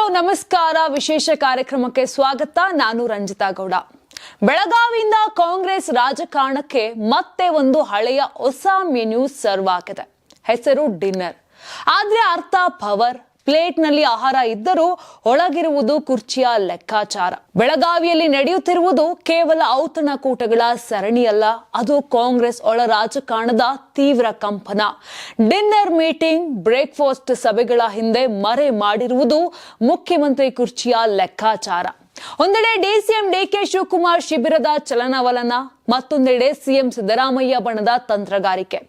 Hello, ನಮಸ್ಕಾರ. ವಿಶೇಷ ಕಾರ್ಯಕ್ರಮಕ್ಕೆ ಸ್ವಾಗತ. ನಾನು ರಂಜಿತಾ ಗೌಡ. ಬೆಳಗಾವಿಯಿಂದ ಕಾಂಗ್ರೆಸ್ ರಾಜಕಾರಣಕ್ಕೆ ಮತ್ತೆ ಒಂದು ಹಳೆಯ ಹೊಸ ಮೆನ್ಯೂ ಸರ್ವ್ ಆಗಿದೆ. ಹೆಸರು ಡಿನ್ನರ್. ಆದ್ರೆ ಅರ್ಥ ಪವರ್ ಪ್ಲೇಟ್ನಲ್ಲಿ ಆಹಾರ ಇದ್ದರೂ ಒಳಗಿರುವುದು ಕುರ್ಚಿಯ ಲೆಕ್ಕಾಚಾರ. ಬೆಳಗಾವಿಯಲ್ಲಿ ನಡೆಯುತ್ತಿರುವುದು ಕೇವಲ ಔತಣಕೂಟಗಳ ಸರಣಿಯಲ್ಲ ಅದು ಕಾಂಗ್ರೆಸ್ ಒಳ ರಾಜಕಾರಣದ ತೀವ್ರ ಕಂಪನ. ಡಿನ್ನರ್ ಮೀಟಿಂಗ್, ಬ್ರೇಕ್ಫಾಸ್ಟ್ ಸಭೆಗಳ ಹಿಂದೆ ಮರೆ ಮಾಡಿರುವುದು ಮುಖ್ಯಮಂತ್ರಿ ಕುರ್ಚಿಯ ಲೆಕ್ಕಾಚಾರ. ಒಂದೆಡೆ ಡಿಸಿಎಂ ಡಿಕೆ ಶಿವಕುಮಾರ್ ಶಿಬಿರದ ಚಲನವಲನ, ಮತ್ತೊಂದೆಡೆ ಸಿಎಂ ಸಿದ್ದರಾಮಯ್ಯ ಬಣದ ತಂತ್ರಗಾರಿಕೆ.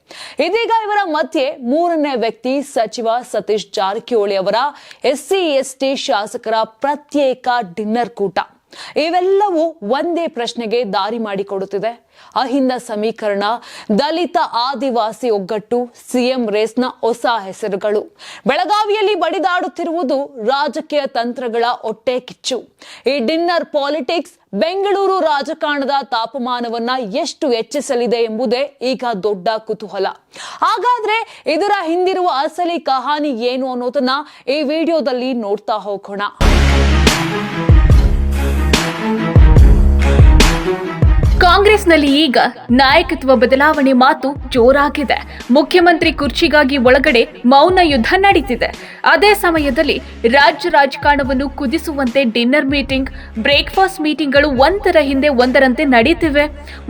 ಇದೀಗ ಇವರ ಮಧ್ಯೆ ಮೂರನೇ ವ್ಯಕ್ತಿ ಸಚಿವ ಸತೀಶ್ ಜಾರಕಿಹೊಳಿ ಅವರ ಎಸ್ಸಿ, ಎಸ್ಟಿ ಶಾಸಕರ ಪ್ರತ್ಯೇಕ ಡಿನ್ನರ್ ಕೂಟ. ಇವೆಲ್ಲವೂ ಒಂದೇ ಪ್ರಶ್ನೆಗೆ ದಾರಿ ಮಾಡಿಕೊಡುತ್ತಿದೆ. ಅಹಿಂದ ಸಮೀಕರಣ, ದಲಿತ ಆದಿವಾಸಿ ಒಗ್ಗಟ್ಟು, ಸಿಎಂ ರೇಸ್ನ ಹೊಸ ಹೆಸರುಗಳು. ಬೆಳಗಾವಿಯಲ್ಲಿ ಬಡಿದಾಡುತ್ತಿರುವುದು ರಾಜಕೀಯ ತಂತ್ರಗಳ ಹೊಟ್ಟೆ ಕಿಚ್ಚು. ಈ ಡಿನ್ನರ್ ಪಾಲಿಟಿಕ್ಸ್ ಬೆಂಗಳೂರು ರಾಜಕಾರಣದ ತಾಪಮಾನವನ್ನ ಎಷ್ಟು ಹೆಚ್ಚಿಸಲಿದೆ ಎಂಬುದೇ ಈಗ ದೊಡ್ಡ ಕುತೂಹಲ. ಹಾಗಾದ್ರೆ ಇದರ ಹಿಂದಿರುವ ಅಸಲಿ ಕಹಾನಿ ಏನು ಅನ್ನೋದನ್ನ ಈ ವಿಡಿಯೋದಲ್ಲಿ ನೋಡ್ತಾ ಹೋಗೋಣ. ಕಾಂಗ್ರೆಸ್ನಲ್ಲಿ ಈಗ ನಾಯಕತ್ವ ಬದಲಾವಣೆ ಮಾತು ಜೋರಾಗಿದೆ. ಮುಖ್ಯಮಂತ್ರಿ ಕುರ್ಚಿಗಾಗಿ ಒಳಗಡೆ ಮೌನ ಯುದ್ಧ ನಡೀತಿದೆ. ಅದೇ ಸಮಯದಲ್ಲಿ ರಾಜ್ಯ ರಾಜಕಾರಣವನ್ನು ಕುದಿಸುವಂತೆ ಡಿನ್ನರ್ ಮೀಟಿಂಗ್, ಬ್ರೇಕ್ಫಾಸ್ಟ್ ಮೀಟಿಂಗ್ಗಳು ಒಂದರ ಹಿಂದೆ ಒಂದರಂತೆ ನಡೆಯುತ್ತಿವೆ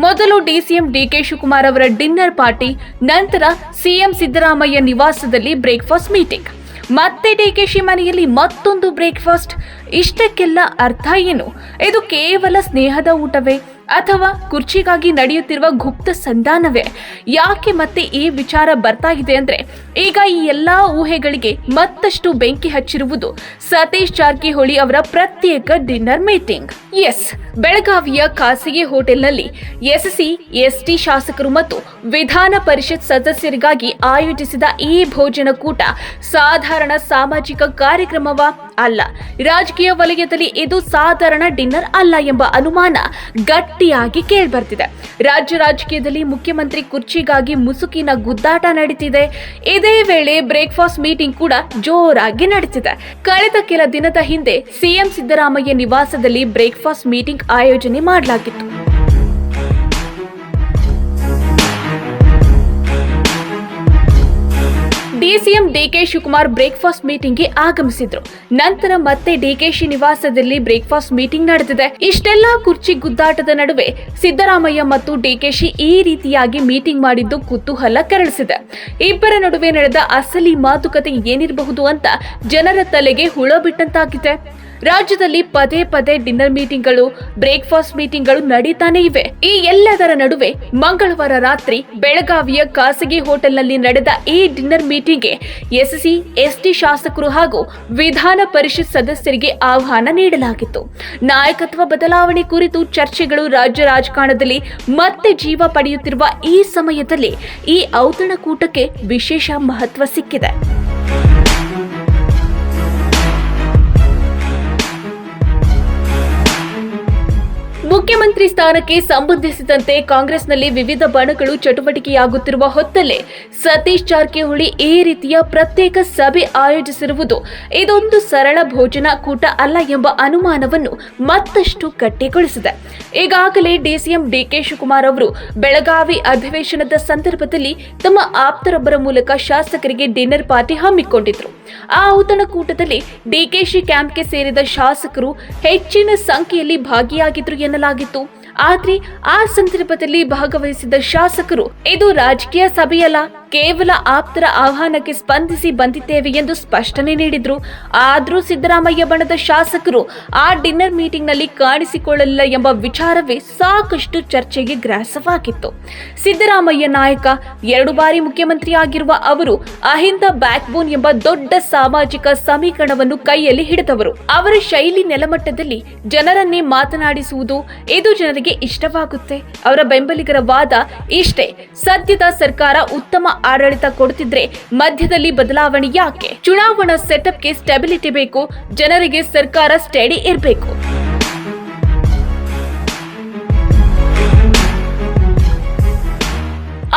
ಮೊದಲು ಡಿಸಿಎಂ ಡಿಕೆ ಶಿವಕುಮಾರ್ ಅವರ ಡಿನ್ನರ್ ಪಾರ್ಟಿ, ನಂತರ ಸಿಎಂ ಸಿದ್ದರಾಮಯ್ಯ ನಿವಾಸದಲ್ಲಿ ಬ್ರೇಕ್ಫಾಸ್ಟ್ ಮೀಟಿಂಗ್. ಮತ್ತೆ ಡಿಕೆಶಿ ಮನೆಯಲ್ಲಿ ಮತ್ತೊಂದು ಬ್ರೇಕ್ಫಾಸ್ಟ್. ಇಷ್ಟಕ್ಕೆಲ್ಲ ಅರ್ಥ ಏನು? ಇದು ಕೇವಲ ಸ್ನೇಹದ ಊಟವೇ? ಅಥವಾ ಕುರ್ಚಿಗಾಗಿ ನಡೆಯುತ್ತಿರುವ ಗುಪ್ತ ಸಂಧಾನವೇ? ಯಾಕೆ ಮತ್ತೆ ಈ ವಿಚಾರ ಬರ್ತಾ ಇದೆ ಅಂದ್ರೆ, ಈಗ ಈ ಎಲ್ಲಾ ಊಹೆಗಳಿಗೆ ಮತ್ತಷ್ಟು ಬೆಂಕಿ ಹಚ್ಚಿರುವುದು ಸತೀಶ್ ಜಾರಕಿಹೊಳಿ ಅವರ ಪ್ರತ್ಯೇಕ ಡಿನ್ನರ್ ಮೀಟಿಂಗ್. ಎಸ್, ಬೆಳಗಾವಿಯ ಖಾಸಗಿ ಹೋಟೆಲ್ನಲ್ಲಿ ಎಸ್ಸಿ, ಎಸ್ಟಿ ಶಾಸಕರು ಮತ್ತು ವಿಧಾನ ಪರಿಷತ್ ಸದಸ್ಯರಿಗಾಗಿ ಆಯೋಜಿಸಿದ ಈ ಭೋಜನ ಕೂಟ ಸಾಧಾರಣ ಸಾಮಾಜಿಕ ಕಾರ್ಯಕ್ರಮವ? ಅಲ್ಲ. ರಾಜಕೀಯ ವಲಯದಲ್ಲಿ ಇದು ಸಾಧಾರಣ ಡಿನ್ನರ್ ಅಲ್ಲ ಎಂಬ ಅನುಮಾನ ಗಟ್ಟಿಯಾಗಿ ಕೇಳಿಬರ್ತಿದೆ. ರಾಜ್ಯ ರಾಜಕೀಯದಲ್ಲಿ ಮುಖ್ಯಮಂತ್ರಿ ಕುರ್ಚಿಗಾಗಿ ಮುಸುಕಿನ ಗುದ್ದಾಟ ನಡೀತಿದೆ. ಇದೇ ವೇಳೆ ಬ್ರೇಕ್ಫಾಸ್ಟ್ ಮೀಟಿಂಗ್ ಕೂಡ ಜೋರಾಗಿ ನಡೀತಿದೆ. ಕಳೆದ ಕೆಲ ದಿನದ ಹಿಂದೆ ಸಿಎಂ ಸಿದ್ದರಾಮಯ್ಯ ನಿವಾಸದಲ್ಲಿ ಬ್ರೇಕ್ಫಾಸ್ಟ್ ಮೀಟಿಂಗ್ ಆಯೋಜನೆ ಮಾಡಲಾಗಿತ್ತು. ಡಿಸಿಎಂ ಡಿಕೆ ಶಿವಕುಮಾರ್ ಬ್ರೇಕ್ಫಾಸ್ಟ್ ಮೀಟಿಂಗ್ಗೆ ಆಗಮಿಸಿದ್ರು. ನಂತರ ಮತ್ತೆ ಡಿಕೆಶಿ ನಿವಾಸದಲ್ಲಿ ಬ್ರೇಕ್ಫಾಸ್ಟ್ ಮೀಟಿಂಗ್ ನಡೆದಿದೆ. ಇಷ್ಟೆಲ್ಲಾ ಕುರ್ಚಿ ಗುದ್ದಾಟದ ನಡುವೆ ಸಿದ್ದರಾಮಯ್ಯ ಮತ್ತು ಡಿಕೆಶಿ ಈ ರೀತಿಯಾಗಿ ಮೀಟಿಂಗ್ ಮಾಡಿದ್ದು ಕುತೂಹಲ ಕೆರಳಿಸಿದೆ. ಇಬ್ಬರ ನಡುವೆ ನಡೆದ ಅಸಲಿ ಮಾತುಕತೆ ಏನಿರಬಹುದು ಅಂತ ಜನರ ತಲೆಗೆ ಹುಳ ಬಿಟ್ಟಂತಾಗಿದೆ. ರಾಜ್ಯದಲ್ಲಿ ಪದೇ ಪದೇ ಡಿನ್ನರ್ ಮೀಟಿಂಗ್ಗಳು, ಬ್ರೇಕ್ಫಾಸ್ಟ್ ಮೀಟಿಂಗ್ಗಳು ನಡೀತಾನೆ ಇವೆ. ಈ ಎಲ್ಲದರ ನಡುವೆ ಮಂಗಳವಾರ ರಾತ್ರಿ ಬೆಳಗಾವಿಯ ಖಾಸಗಿ ಹೋಟೆಲ್ನಲ್ಲಿ ನಡೆದ ಈ ಡಿನ್ನರ್ ಮೀಟಿಂಗ್ಗೆ ಎಸ್ಸಿ, ಎಸ್ಟಿ ಶಾಸಕರು ಹಾಗೂ ವಿಧಾನ ಪರಿಷತ್ ಸದಸ್ಯರಿಗೆ ಆಹ್ವಾನ ನೀಡಲಾಗಿತ್ತು. ನಾಯಕತ್ವ ಬದಲಾವಣೆ ಕುರಿತು ಚರ್ಚೆಗಳು ರಾಜ್ಯ ರಾಜಕಾರಣದಲ್ಲಿ ಮತ್ತೆ ಜೀವ ಪಡೆಯುತ್ತಿರುವ ಈ ಸಮಯದಲ್ಲಿ ಈ ಔತಣಕೂಟಕ್ಕೆ ವಿಶೇಷ ಮಹತ್ವ ಸಿಕ್ಕಿದೆ. ಮುಖ್ಯಮಂತ್ರಿ ಸ್ಥಾನಕ್ಕೆ ಸಂಬಂಧಿಸಿದಂತೆ ಕಾಂಗ್ರೆಸ್ನಲ್ಲಿ ವಿವಿಧ ಬಣಗಳು ಚಟುವಟಿಕೆಯಾಗುತ್ತಿರುವ ಹೊತ್ತಲ್ಲೇ ಸತೀಶ್ ಜಾರಕಿಹೊಳಿ ಈ ರೀತಿಯ ಪ್ರತ್ಯೇಕ ಸಭೆ ಆಯೋಜಿಸಿರುವುದು ಇದೊಂದು ಸರಳ ಭೋಜನ ಕೂಟ ಅಲ್ಲ ಎಂಬ ಅನುಮಾನವನ್ನು ಮತ್ತಷ್ಟು ಗಟ್ಟಿಗೊಳಿಸಿದೆ. ಈಗಾಗಲೇ ಡಿಸಿಎಂ ಡಿಕೆ ಶಿವಕುಮಾರ್ ಅವರು ಬೆಳಗಾವಿ ಅಧಿವೇಶನದ ಸಂದರ್ಭದಲ್ಲಿ ತಮ್ಮ ಆಪ್ತರೊಬ್ಬರ ಮೂಲಕ ಶಾಸಕರಿಗೆ ಡಿನ್ನರ್ ಪಾರ್ಟಿ ಹಮ್ಮಿಕೊಂಡಿದ್ರು. ಆ ಔತಣಕೂಟದಲ್ಲಿ ಡಿಕೆಶಿ ಕ್ಯಾಂಪ್ಗೆ ಸೇರಿದ ಶಾಸಕರು ಹೆಚ್ಚಿನ ಸಂಖ್ಯೆಯಲ್ಲಿ ಭಾಗಿಯಾಗಿದ್ರು ಎನ್ನಲಾಗಿತ್ತು ಆದ್ರೆ ಆ ಸಂದರ್ಭದಲ್ಲಿ ಭಾಗವಹಿಸಿದ ಶಾಸಕರು ಇದು ರಾಜಕೀಯ ಸಭೆಯಲ್ಲ. ಕೇವಲ ಆಪ್ತರ ಆಹ್ವಾನಕ್ಕೆ ಸ್ಪಂದಿಸಿ ಬಂದಿದ್ದೇವೆ ಎಂದು ಸ್ಪಷ್ಟನೆ ನೀಡಿದ್ರು. ಆದರೂ ಸಿದ್ದರಾಮಯ್ಯ ಬಣದ ಶಾಸಕರು ಆ ಡಿನ್ನರ್ ಮೀಟಿಂಗ್ನಲ್ಲಿ ಕಾಣಿಸಿಕೊಳ್ಳಲಿಲ್ಲ ಎಂಬ ವಿಚಾರವೇ ಸಾಕಷ್ಟು ಚರ್ಚೆಗೆ ಗ್ರಾಸವಾಗಿತ್ತು. ಸಿದ್ದರಾಮಯ್ಯ ನಾಯಕ, ಎರಡು ಬಾರಿ ಮುಖ್ಯಮಂತ್ರಿಯಾಗಿರುವ ಅವರು ಅಹಿಂದ ಬ್ಯಾಕ್ಬೋನ್ ಎಂಬ ದೊಡ್ಡ ಸಾಮಾಜಿಕ ಸಮೀಕರಣವನ್ನು ಕೈಯಲ್ಲಿ ಹಿಡಿದವರು. ಅವರ ಶೈಲಿ ನೆಲಮಟ್ಟದಲ್ಲಿ ಜನರನ್ನೇ ಮಾತನಾಡಿಸುವುದು ಇದು ಜನರಿಗೆ ಇಷ್ಟವಾಗುತ್ತೆ. ಅವರ ಬೆಂಬಲಿಗರ ವಾದ ಇಷ್ಟೇ. ಸದ್ಯದ ಸರ್ಕಾರ ಉತ್ತಮ ಆಡಳಿತ ಕೊಡುತ್ತಿದ್ರೆ ಮಧ್ಯದಲ್ಲಿ ಬದಲಾವಣೆ ಯಾಕೆ? ಚುನಾವಣಾ ಸೆಟಪ್ಗೆ ಸ್ಟೆಬಿಲಿಟಿ ಬೇಕು, ಜನರಿಗೆ ಸರ್ಕಾರ ಸ್ಟಡಿ ಇರಬೇಕು.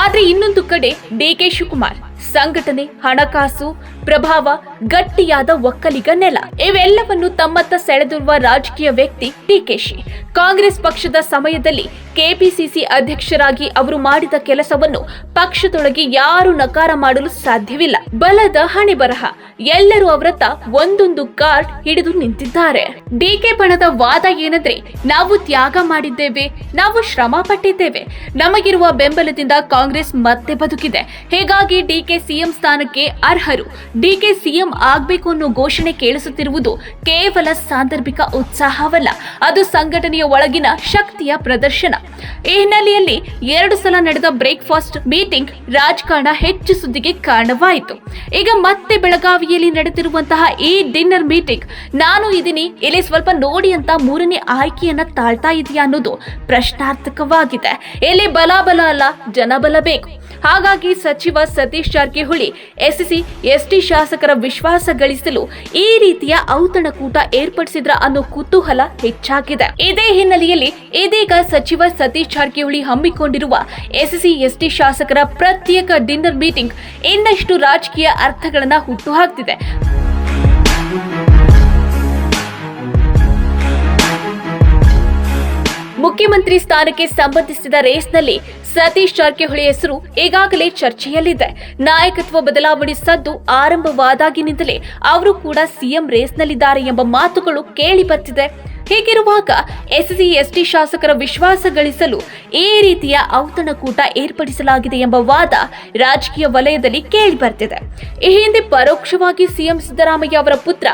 ಆದ್ರೆ ಇನ್ನೊಂದು ಕಡೆ ಡಿ ಕೆ ಶಿವಕುಮಾರ್, ಸಂಘಟನೆ, ಹಣಕಾಸು ಪ್ರಭಾವ, ಗಟ್ಟಿಯಾದ ಒಕ್ಕಲಿಗ ನೆಲ. ಇವೆಲ್ಲವನ್ನು ತಮ್ಮತ್ತ ಸೆಳೆದಿರುವ ರಾಜಕೀಯ ವ್ಯಕ್ತಿ ಡಿಕೆಶಿ ಕಾಂಗ್ರೆಸ್ ಪಕ್ಷದ ಸಮಯದಲ್ಲಿ ಕೆಪಿಸಿಸಿ ಅಧ್ಯಕ್ಷರಾಗಿ ಅವರು ಮಾಡಿದ ಕೆಲಸವನ್ನು ಪಕ್ಷದೊಳಗೆ ಯಾರು ನಕಾರ ಮಾಡಲು ಸಾಧ್ಯವಿಲ್ಲ. ಬಲದ ಹಣೆ ಬರಹ ಎಲ್ಲರೂ ಅವರತ್ತ ಒಂದೊಂದು ಕಾರ್ಡ್ ಹಿಡಿದು ನಿಂತಿದ್ದಾರೆ. ಡಿಕೆ ಬಣದ ವಾದ ಏನಂದ್ರೆ, ನಾವು ತ್ಯಾಗ ಮಾಡಿದ್ದೇವೆ, ನಾವು ಶ್ರಮ ಪಟ್ಟಿದ್ದೇವೆ. ನಮಗಿರುವ ಬೆಂಬಲದಿಂದ ಕಾಂಗ್ರೆಸ್ ಮತ್ತೆ ಬದುಕಿದೆ. ಹೀಗಾಗಿ ಡಿಕೆ ಸಿಎಂ ಸ್ಥಾನಕ್ಕೆ ಅರ್ಹರು. ಡಿಕೆ ಸಿಎಂ ಆಗಬೇಕು ಅನ್ನೋ ಘೋಷಣೆ ಕೇಳಿಸುತ್ತಿರುವುದು ಕೇವಲ ಸಾಂದರ್ಭಿಕ ಉತ್ಸಾಹವಲ್ಲ, ಅದು ಸಂಘಟನೆಯ ಒಳಗಿನ ಶಕ್ತಿಯ ಪ್ರದರ್ಶನ. ಈ ಹಿನ್ನೆಲೆಯಲ್ಲಿ ಎರಡು ಸಲ ನಡೆದ ಬ್ರೇಕ್ಫಾಸ್ಟ್ ಮೀಟಿಂಗ್ ರಾಜಕಾರಣ ಹೆಚ್ಚು ಸುದ್ದಿಗೆ ಕಾರಣವಾಯಿತು. ಈಗ ಮತ್ತೆ ಬೆಳಗಾವಿಯಲ್ಲಿ ನಡೆದಿರುವಂತಹ ಈ ಡಿನ್ನರ್ ಮೀಟಿಂಗ್, ನಾನು ಇದೀನಿ, ಇಲ್ಲಿ ಸ್ವಲ್ಪ ನೋಡಿ ಅಂತ ಮೂರನೇ ಆಯ್ಕೆಯನ್ನ ತಾಳ್ತಾ ಇದೆಯಾ ಅನ್ನೋದು ಪ್ರಶ್ನಾರ್ಥಕವಾಗಿದೆ. ಇಲ್ಲಿ ಬಲಾಬಲ ಬಲ ಅಲ್ಲ ಜನಬಲ ಬೇಕು. ಹಾಗಾಗಿ ಸಚಿವ ಸತೀಶ್ ಜಾರಕಿಹೊಳಿ ಎಸ್ಸಿಸಿ ಎಸ್ಟಿ ಶಾಸಕರ ವಿಶ್ವಾಸ ಗಳಿಸಲು ಈ ರೀತಿಯ ಔತಣಕೂಟ ಏರ್ಪಡಿಸಿದ್ರ ಅನ್ನೋ ಕುತೂಹಲ ಹೆಚ್ಚಾಗಿದೆ. ಇದೇ ಹಿನ್ನೆಲೆಯಲ್ಲಿ ಇದೀಗ ಸಚಿವ ಸತೀಶ್ ಜಾರಕಿಹೊಳಿ ಹಮ್ಮಿಕೊಂಡಿರುವ ಎಸ್ಸಿಸಿ ಎಸ್ಟಿ ಶಾಸಕರ ಪ್ರತ್ಯೇಕ ಡಿನ್ನರ್ ಮೀಟಿಂಗ್ ಇನ್ನಷ್ಟು ರಾಜಕೀಯ ಅರ್ಥಗಳನ್ನ ಹುಟ್ಟುಹಾಕ್ತಿದೆ. ಮುಖ್ಯಮಂತ್ರಿ ಸ್ಥಾನಕ್ಕೆ ಸಂಬಂಧಿಸಿದ ರೇಸ್ನಲ್ಲಿ ಸತೀಶ್ ಜಾರಕಿಹೊಳಿ ಹೆಸರು ಈಗಾಗಲೇ ಚರ್ಚೆಯಲ್ಲಿದೆ. ನಾಯಕತ್ವ ಬದಲಾವಣೆ ಸದ್ದು ಆರಂಭವಾದಾಗಿನಿಂದಲೇ ಅವರು ಕೂಡ ಸಿಎಂ ರೇಸ್ನಲ್ಲಿದ್ದಾರೆ ಎಂಬ ಮಾತುಗಳು ಕೇಳಿ ಬರ್ತಿದೆ. ಹೀಗಿರುವಾಗ ಎಸ್ಸಿ, ಎಸ್ಟಿ ಶಾಸಕರ ವಿಶ್ವಾಸ ಗಳಿಸಲು ಈ ರೀತಿಯ ಔತಣಕೂಟ ಏರ್ಪಡಿಸಲಾಗಿದೆ ಎಂಬ ವಾದ ರಾಜಕೀಯ ವಲಯದಲ್ಲಿ ಕೇಳಿ ಬರ್ತಿದೆ. ಈ ಹಿಂದೆ ಪರೋಕ್ಷವಾಗಿ ಸಿಎಂ ಸಿದ್ದರಾಮಯ್ಯ ಅವರ ಪುತ್ರ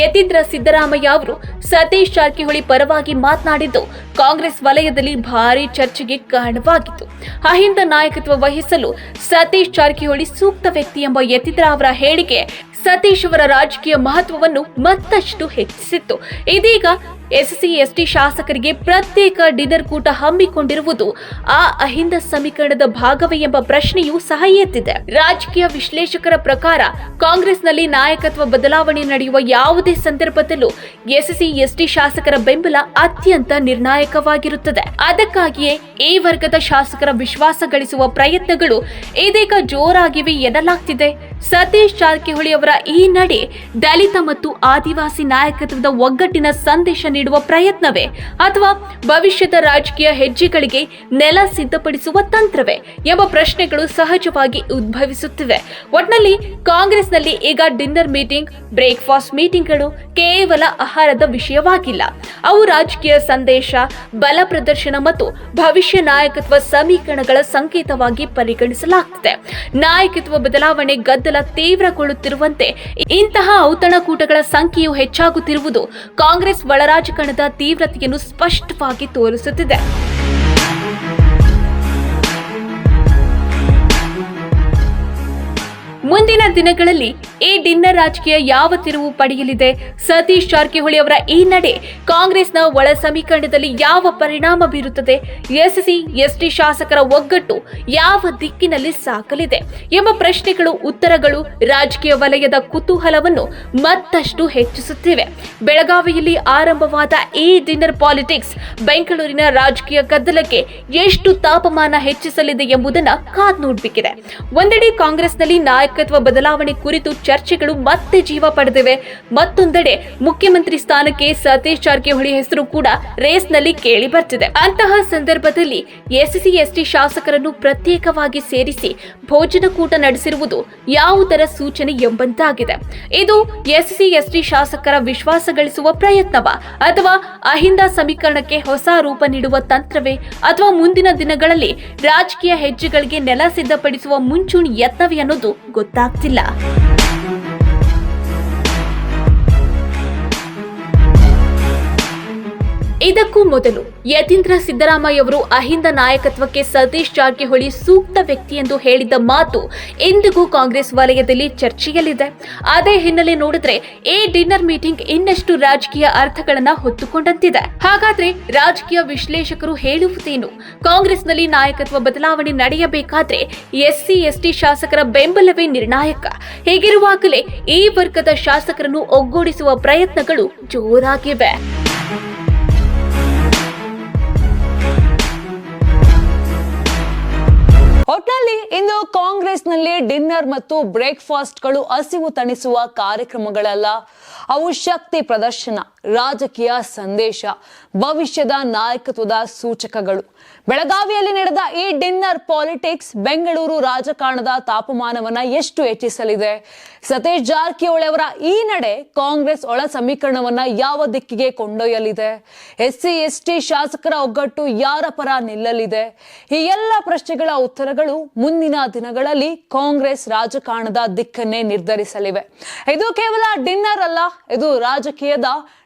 ಯತೀಂದ್ರ ಸಿದ್ದರಾಮಯ್ಯ ಅವರು ಸತೀಶ್ ಜಾರಕಿಹೊಳಿ ಪರವಾಗಿ ಮಾತನಾಡಿದ್ದು, ಕಾಂಗ್ರೆಸ್ ವಲಯದಲ್ಲಿ ಭಾರಿ ಚರ್ಚೆಗೆ ಕಾರಣವಾಗಿತ್ತು. ಅಹಿಂದ ನಾಯಕತ್ವ ವಹಿಸಲು ಸತೀಶ್ ಜಾರಕಿಹೊಳಿ ಸೂಕ್ತ ವ್ಯಕ್ತಿ ಎಂಬ ಯತೀಂದ್ರ ಅವರ ಹೇಳಿಕೆ ಸತೀಶ್ ಅವರ ರಾಜಕೀಯ ಮಹತ್ವವನ್ನು ಮತ್ತಷ್ಟು ಹೆಚ್ಚಿಸಿತ್ತು. ಇದೀಗ ಎಸ್ಸಿ, ಎಸ್ಟಿ ಶಾಸಕರಿಗೆ ಪ್ರತ್ಯೇಕ ಡಿನ್ನರ್ ಕೂಟ ಹಮ್ಮಿಕೊಂಡಿರುವುದು ಆ ಅಹಿಂದ ಸಮೀಕರಣದ ಭಾಗವೇ ಎಂಬ ಪ್ರಶ್ನೆಯೂ ಸಹ ಎತ್ತಿದೆ. ರಾಜಕೀಯ ವಿಶ್ಲೇಷಕರ ಪ್ರಕಾರ ಕಾಂಗ್ರೆಸ್ನಲ್ಲಿ ನಾಯಕತ್ವ ಬದಲಾವಣೆ ನಡೆಯುವ ಯಾವುದೇ ಸಂದರ್ಭದಲ್ಲೂ ಎಸ್ಸಿ, ಎಸ್ಟಿ ಶಾಸಕರ ಬೆಂಬಲ ಅತ್ಯಂತ ನಿರ್ಣಾಯಕವಾಗಿರುತ್ತದೆ. ಅದಕ್ಕಾಗಿಯೇ ಈ ವರ್ಗದ ಶಾಸಕರ ವಿಶ್ವಾಸ ಗಳಿಸುವ ಪ್ರಯತ್ನಗಳು ಇದೀಗ ಜೋರಾಗಿವೆ ಎನ್ನಲಾಗ್ತಿದೆ. ಸತೀಶ್ ಜಾರಕಿಹೊಳಿ ಅವರ ಈ ನಡೆ ದಲಿತ ಮತ್ತು ಆದಿವಾಸಿ ನಾಯಕತ್ವದ ಒಗ್ಗಟ್ಟಿನ ಸಂದೇಶ ನೀಡುವ ಪ್ರಯತ್ನವೇ? ಅಥವಾ ಭವಿಷ್ಯದ ರಾಜಕೀಯ ಹೆಜ್ಜೆಗಳಿಗೆ ನೆಲ ಸಿದ್ಧಪಡಿಸುವ ತಂತ್ರವೇ ಎಂಬ ಪ್ರಶ್ನೆಗಳು ಸಹಜವಾಗಿ ಉದ್ಭವಿಸುತ್ತಿವೆ. ಒಟ್ನಲ್ಲಿ ಕಾಂಗ್ರೆಸ್ನಲ್ಲಿ ಈಗ ಡಿನ್ನರ್ ಮೀಟಿಂಗ್, ಬ್ರೇಕ್ಫಾಸ್ಟ್ ಮೀಟಿಂಗ್ಗಳು ಕೇವಲ ಆಹಾರದ ವಿಷಯವಾಗಿಲ್ಲ. ಅವು ರಾಜಕೀಯ ಸಂದೇಶ, ಬಲ ಪ್ರದರ್ಶನ ಮತ್ತು ಭವಿಷ್ಯ ನಾಯಕತ್ವ ಸಮೀಕರಣಗಳ ಸಂಕೇತವಾಗಿ ಪರಿಗಣಿಸಲಾಗುತ್ತದೆ ನಾಯಕತ್ವ ಬದಲಾವಣೆ ಗದ್ದಲ ತೀವ್ರಗೊಳ್ಳುತ್ತಿರುವಂತೆ ಇಂತಹ ಔತಣಕೂಟಗಳ ಸಂಖ್ಯೆಯು ಹೆಚ್ಚಾಗುತ್ತಿರುವುದು ಕಾಂಗ್ರೆಸ್ ಒಳರಾಜಕಾರಣದ ತೀವ್ರತೆಯನ್ನು ಸ್ಪಷ್ಟವಾಗಿ ತೋರಿಸುತ್ತಿದೆ. ಮುಂದಿನ ದಿನಗಳಲ್ಲಿ ಈ ಡಿನ್ನರ್ ರಾಜಕೀಯ ಯಾವ ತಿರುವು ಪಡೆಯಲಿದೆ? ಸತೀಶ್ ಜಾರಕಿಹೊಳಿ ಅವರ ಈ ನಡೆ ಕಾಂಗ್ರೆಸ್ನ ಒಳ ಸಮೀಕರಣದಲ್ಲಿ ಯಾವ ಪರಿಣಾಮ ಬೀರುತ್ತದೆ? ಎಸ್ಸಿ, ಎಸ್ಟಿ ಶಾಸಕರ ಒಗ್ಗಟ್ಟು ಯಾವ ದಿಕ್ಕಿನಲ್ಲಿ ಸಾಕಲಿದೆ? ಎಂಬ ಪ್ರಶ್ನೆಗಳು, ಉತ್ತರಗಳು ರಾಜಕೀಯ ವಲಯದ ಕುತೂಹಲವನ್ನು ಮತ್ತಷ್ಟು ಹೆಚ್ಚಿಸುತ್ತಿವೆ. ಬೆಳಗಾವಿಯಲ್ಲಿ ಆರಂಭವಾದ ಈ ಡಿನ್ನರ್ ಪಾಲಿಟಿಕ್ಸ್ ಬೆಂಗಳೂರಿನ ರಾಜಕೀಯ ಗದ್ದಲಕ್ಕೆ ಎಷ್ಟು ತಾಪಮಾನ ಹೆಚ್ಚಿಸಲಿದೆ ಎಂಬುದನ್ನು ಕಾದ್ ನೋಡಬೇಕಿದೆ ಒಂದೆಡೆ ಕಾಂಗ್ರೆಸ್ನಲ್ಲಿ ನಾಯಕತ್ವ ಬದಲಾವಣೆ ಕುರಿತು ಚರ್ಚೆಗಳು ಮತ್ತೆ ಜೀವ ಪಡೆದಿವೆ. ಮತ್ತೊಂದೆಡೆ ಮುಖ್ಯಮಂತ್ರಿ ಸ್ಥಾನಕ್ಕೆ ಸತೀಶ್ ಜಾರಕಿಹೊಳಿ ಹೆಸರು ಕೂಡ ರೇಸ್ನಲ್ಲಿ ಕೇಳಿ ಬರ್ತಿದೆ. ಅಂತಹ ಸಂದರ್ಭದಲ್ಲಿ ಎಸ್ಸಿ, ಎಸ್ಟಿ ಶಾಸಕರನ್ನು ಪ್ರತ್ಯೇಕವಾಗಿ ಸೇರಿಸಿ ಭೋಜನಕೂಟ ನಡೆಸಿರುವುದು ಯಾವುದರ ಸೂಚನೆ ಎಂಬಂತಾಗಿದೆ. ಇದು ಎಸ್ಸಿ, ಎಸ್ಟಿ ಶಾಸಕರ ವಿಶ್ವಾಸ ಗಳಿಸುವ ಪ್ರಯತ್ನವ ಅಥವಾ ಅಹಿಂದ ಸಮೀಕರಣಕ್ಕೆ ಹೊಸ ರೂಪ ನೀಡುವ ತಂತ್ರವೇ ಅಥವಾ ಮುಂದಿನ ದಿನಗಳಲ್ಲಿ ರಾಜಕೀಯ ಹೆಜ್ಜೆಗಳಿಗೆ ನೆಲ ಸಿದ್ಧಪಡಿಸುವ ಮುಂಚೂಣಿ ಯತ್ನವೇ ಅನ್ನೋದು ಗೊತ್ತಾಗ್ತಿಲ್ಲ. ಇದಕ್ಕೂ ಮೊದಲು ಯತೀಂದ್ರ ಸಿದ್ದರಾಮಯ್ಯ ಅವರು ಅಹಿಂದ ನಾಯಕತ್ವಕ್ಕೆ ಸತೀಶ್ ಜಾರಕಿಹೊಳಿ ಸೂಕ್ತ ವ್ಯಕ್ತಿ ಎಂದು ಹೇಳಿದ್ದ ಮಾತು ಇಂದಿಗೂ ಕಾಂಗ್ರೆಸ್ ವಲಯದಲ್ಲಿ ಚರ್ಚೆಯಲ್ಲಿದೆ. ಅದೇ ಹಿನ್ನೆಲೆ ನೋಡಿದ್ರೆ ಈ ಡಿನ್ನರ್ ಮೀಟಿಂಗ್ ಇನ್ನಷ್ಟು ರಾಜಕೀಯ ಅರ್ಥಗಳನ್ನ ಹೊತ್ತುಕೊಂಡಂತಿದೆ. ಹಾಗಾದ್ರೆ ರಾಜಕೀಯ ವಿಶ್ಲೇಷಕರು ಹೇಳುವುದೇನು? ಕಾಂಗ್ರೆಸ್ನಲ್ಲಿ ನಾಯಕತ್ವ ಬದಲಾವಣೆ ನಡೆಯಬೇಕಾದ್ರೆ ಎಸ್ಸಿ, ಎಸ್ಟಿ ಶಾಸಕರ ಬೆಂಬಲವೇ ನಿರ್ಣಾಯಕ. ಹೀಗಿರುವಾಗಲೇ ಈ ವರ್ಗದ ಶಾಸಕರನ್ನು ಒಗ್ಗೂಡಿಸುವ ಪ್ರಯತ್ನಗಳು ಜೋರಾಗಿವೆ. ಒಟ್ನಲ್ಲಿ ಇಂದು ಕಾಂಗ್ರೆಸ್ನಲ್ಲಿ ಡಿನ್ನರ್ ಮತ್ತು ಬ್ರೇಕ್ಫಾಸ್ಟ್ಗಳು ಹಸಿವು ತಣಿಸುವ ಕಾರ್ಯಕ್ರಮಗಳಲ್ಲ. ಅವು ಶಕ್ತಿ ಪ್ರದರ್ಶನ. ರಾಜಕೀಯ ಸಂದೇಶ, ಭವಿಷ್ಯದ ನಾಯಕತ್ವದ ಸೂಚಕಗಳು. ಬೆಳಗಾವಿಯಲ್ಲಿ ನಡೆದ ಈ ಡಿನ್ನರ್ ಪಾಲಿಟಿಕ್ಸ್ ಬೆಂಗಳೂರು ರಾಜಕಾರಣದ ತಾಪಮಾನವನ್ನ ಎಷ್ಟು ಹೆಚ್ಚಿಸಲಿದೆ? ಸತೀಶ್ ಜಾರಕಿಹೊಳಿ ಅವರ ಈ ನಡೆ ಕಾಂಗ್ರೆಸ್ ಒಳ ಸಮೀಕರಣವನ್ನ ಯಾವ ದಿಕ್ಕಿಗೆ ಕೊಂಡೊಯ್ಯಲಿದೆ? ಎಸ್ಸಿ, ಎಸ್ಟಿ ಶಾಸಕರ ಒಗ್ಗಟ್ಟು ಯಾರ ಪರ ನಿಲ್ಲಲಿದೆ? ಈ ಎಲ್ಲ ಪ್ರಶ್ನೆಗಳ ಉತ್ತರಗಳು ಮುಂದಿನ ದಿನಗಳಲ್ಲಿ ಕಾಂಗ್ರೆಸ್ ರಾಜಕಾರಣದ ದಿಕ್ಕನ್ನೇ ನಿರ್ಧರಿಸಲಿವೆ. ಇದು ಕೇವಲ ಡಿನ್ನರ್ ಅಲ್ಲ, ಇದು ರಾಜಕೀಯದ